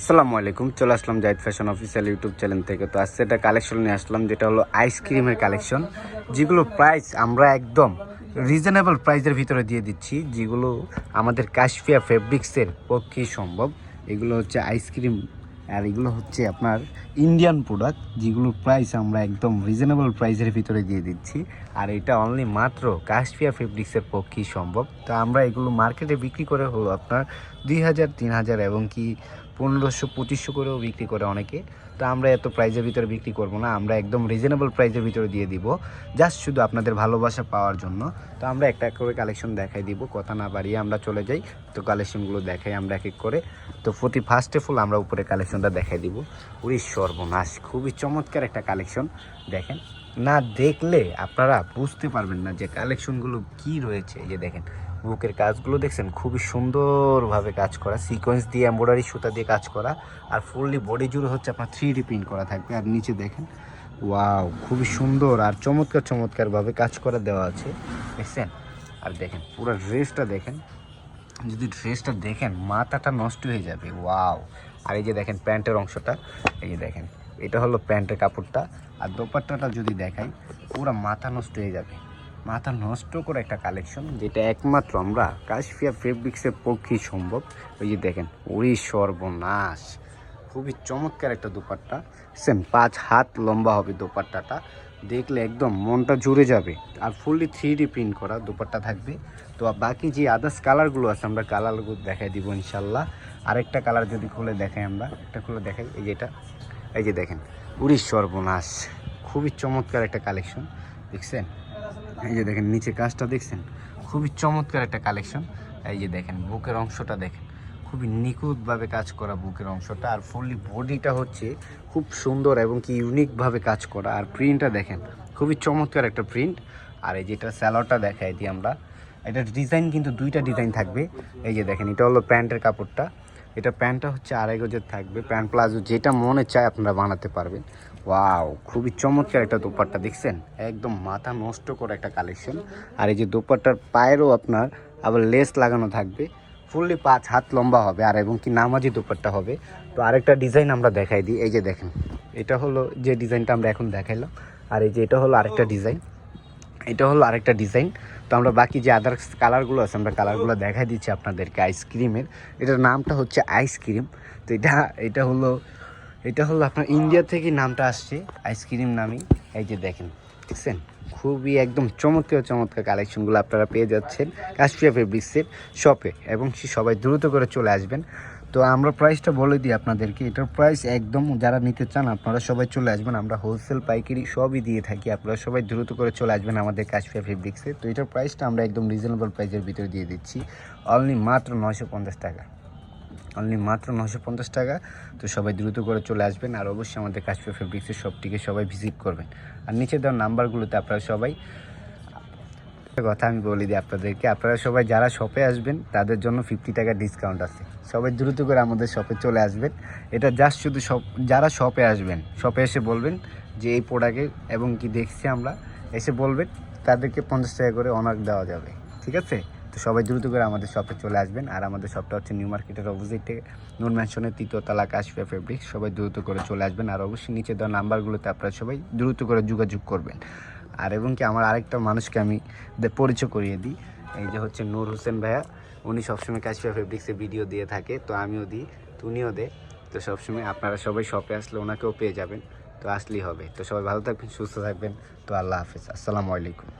আসসালামু আলাইকুম, চলে আসলাম Zahid fashion official YouTube channel থেকে। তো আজকে একটা কালেকশন নিয়ে আসলাম, যেটা হলো আইসক্রিমের কালেকশন যেগুলো প্রাইস আমরা একদম রিজনেবল প্রাইসের ভিতরে দিয়ে দিচ্ছি, যেগুলো আমাদের কাশফিয়া ফেব্রিক্সের পক্ষেই সম্ভব। এগুলো হচ্ছে আইসক্রিম আর এগুলো হচ্ছে আপনার ইন্ডিয়ান প্রোডাক্ট যেগুলোর প্রাইস আমরা একদম রিজনেবল প্রাইসের ভিতরে দিয়ে দিচ্ছি। আর এটা অনলি মাত্র কাশফিয়া ফেব্রিক্সের পক্ষেই সম্ভব। তো আমরা এগুলো মার্কেটে বিক্রি করে হলো আপনার দুই হাজার, তিন হাজার এবং কি পনেরোশো, পঁচিশশো করেও বিক্রি করে অনেকে। তো আমরা এত প্রাইজের ভিতরে বিক্রি করব না, আমরা একদম রিজনেবল প্রাইজের ভিতরে দিয়ে দিব জাস্ট শুধু আপনাদের ভালোবাসা পাওয়ার জন্য। তো আমরা একটা এক করে কালেকশন দেখাই দিব, কথা না বাড়িয়ে আমরা চলে যাই, তো কালেকশনগুলো দেখাই আমরা এক এক করে। তো প্রতি ফার্স্টে ফুল আমরা উপরে কালেকশনটা দেখাই দিব। উড়ি সর্বনাশ, খুবই চমৎকার একটা কালেকশন দেখেন। না দেখলে আপনারা বুঝতে পারবেন না যে কালেকশনগুলো কি রয়েছে। যে দেখেন, বুকের কাজগুলো দেখছেন? খুবই সুন্দরভাবে কাজ করা। সিকোয়েন্স দিয়ে এম্ব্রয়ডারি সুতা দিয়ে কাজ করা। আর ফুললি বডি জুড়ে হচ্ছে আপনার থ্রি ডি প্রিন্ট করা থাকবে। আর নিচে দেখেন ওয়াও খুবই সুন্দর আর চমৎকার, চমৎকারভাবে কাজ করা দেওয়া আছে। দেখছেন? আর দেখেন, পুরো ড্রেসটা দেখেন। যদি ড্রেসটা দেখেন, মাথাটা নষ্ট হয়ে যাবে ওয়াও আর এই যে দেখেন, প্যান্টের অংশটা, এই যে দেখেন, এটা হলো প্যান্টের কাপড়টা। আর দোপাট্টাটা যদি দেখাই, পুরো মাথা নষ্ট হয়ে যাবে। মাথা নষ্ট করে একটা কালেকশন যেটা একমাত্র আমরা কাশফিয়া ফেব্রিক্সের পক্ষেই সম্ভব। ওই যে দেখেন ওই সর্বনাশ। খুবই চমৎকার একটা দোপাট্টা। সেম, পাঁচ হাত লম্বা হবে দোপাট্টাটা। দেখলে একদম মনটা জুড়ে যাবে। আর ফুললি থ্রি প্রিন্ট করা দোপাট্টা থাকবে। তো বাকি যে আদার্স কালারগুলো আছে, আমরা কালারগুলো দেখাই দিব ইনশাল্লাহ। আরেকটা কালার যদি খুলে দেখাই আমরা, একটা খুলে দেখাই। এই যেটা এই যে দেখেন। উড়িশ সর্বনাশ। খুবই চমৎকার একটা কালেকশন দেখছেন? এই যে দেখেন নিচে কাজটা দেখছেন? খুবই চমৎকার একটা কালেকশন এই যে দেখেন, বুকের অংশটা দেখেন। খুবই নিখুঁতভাবে কাজ করা বুকের অংশটা, আর ফুললি বডিটা হচ্ছে খুব সুন্দর এবং কি ইউনিকভাবে কাজ করা। আর প্রিন্টটা দেখেন, খুবই চমৎকার একটা প্রিন্ট আর এই যেটা স্যালোটা দেখাই দিই আমরা, এটা ডিজাইন কিন্তু দুইটা ডিজাইন থাকবে। এই যে দেখেন, এটা হলো প্যান্টের কাপড়টা। এটা প্যান্টটা হচ্ছে আড়াই গজের থাকবে। প্যান্ট প্লাজো যেটা মনে চায় আপনারা বানাতে পারবেন। ওয়াও, খুবই চমৎকার একটা দোপাট্টা, দেখছেন? একদম মাথা নষ্ট করে একটা কালেকশন। আর এই যে দোপাট্টার পায়েরও আপনার আবার লেস লাগানো থাকবে। ফুললি পাঁচ হাত লম্বা হবে, আর এবং কি নামাজি দোপাট্টা হবে। তো আরেকটা ডিজাইন আমরা দেখাই দিই। এই যে দেখেন, এটা হলো যে ডিজাইনটা আমরা এখন দেখাইলাম। আর এই যে এটা হলো আরেকটা ডিজাইন। এটা হলো আরেকটা ডিজাইন তো আমরা বাকি যে আদার্স কালারগুলো আছে, আমরা কালারগুলো দেখাই দিচ্ছি আপনাদেরকে আইসক্রিমের এটার নামটা হচ্ছে আইসক্রিম তো এটা এটা হলো এটা হলো আপনার ইন্ডিয়া থেকে নামটা আসছে আইসক্রিম নামেই এই যে দেখেন, দেখছেন? খুবই একদম চমৎকার চমৎকার কালেকশনগুলো আপনারা পেয়ে যাচ্ছেন। কাশ্মীর ফেব্রিক্সের শপে এবং সবাই দ্রুত করে চলে আসবেন। তো আমরা প্রাইসটা বলে দিই আপনাদেরকে। এটার প্রাইস একদম যারা নিতে চান, আপনারা সবাই চলে আসবেন। আমরা হোলসেল পাইকারি সবই দিয়ে থাকি। আপনারা সবাই দ্রুত করে চলে আসবেন আমাদের কাশ্মীর ফেব্রিক্সে তো এটার প্রাইসটা আমরা একদম রিজনেবল প্রাইসের ভিতরে দিয়ে দিচ্ছি। অনলি মাত্র পঞ্চাশ টাকা। অনলি মাত্র নশো পঞ্চাশ টাকা। তো সবাই দ্রুত করে চলে আসবেন আর অবশ্যই আমাদের কাশ্মীর ফেব্রিক্সের শপটিকে সবাই ভিজিট করবেন। আর নিচে দেওয়া নাম্বারগুলোতে আপনারা সবাই একটা কথা আমি বলে দিই আপনাদেরকে। আপনারা সবাই যারা শপে আসবেন, তাদের জন্য ফিফটি টাকা ডিসকাউন্ট আছে। সবাই দ্রুত করে আমাদের শপে চলে আসবেন। এটা জাস্ট শুধু শপ যারা শপে আসবেন শপে এসে বলবেন যে এই প্রোডাক্টে এবং কি দেখছি আমরা, এসে বলবেন, তাদেরকে পঞ্চাশ টাকা করে অনার দেওয়া যাবে। ঠিক আছে? তো সবাই দ্রুত করে আমাদের শপে চলে আসবেন। আর আমাদের শপটা হচ্ছে নিউ মার্কেটের অপোজিটে নূর ম্যানশনের তৃতীয়তলা কাশফিয়া ফেব্রিক সবাই দ্রুত করে চলে আসবেন। আর অবশ্যই নিচে দেওয়া নাম্বারগুলোতে আপনারা সবাই দ্রুত করে যোগাযোগ করবেন। আর এবং কি আমার আরেকটা মানুষকে আমি পরিচয় করিয়ে দিই। এই যে হচ্ছে নূর হোসেন ভাইয়া, উনি সবসময় কাশিয়া ফেব্রিক্সে ভিডিও দিয়ে থাকে, তো আমিও দিই তো দে। তো সবসময় আপনারা সবাই শপে আসলে ওনাকেও পেয়ে যাবেন, তো আসলেই হবে। তো সবাই ভালো থাকবেন, সুস্থ থাকবেন, তো আল্লাহ হাফিজ, আসসালামু আলাইকুম।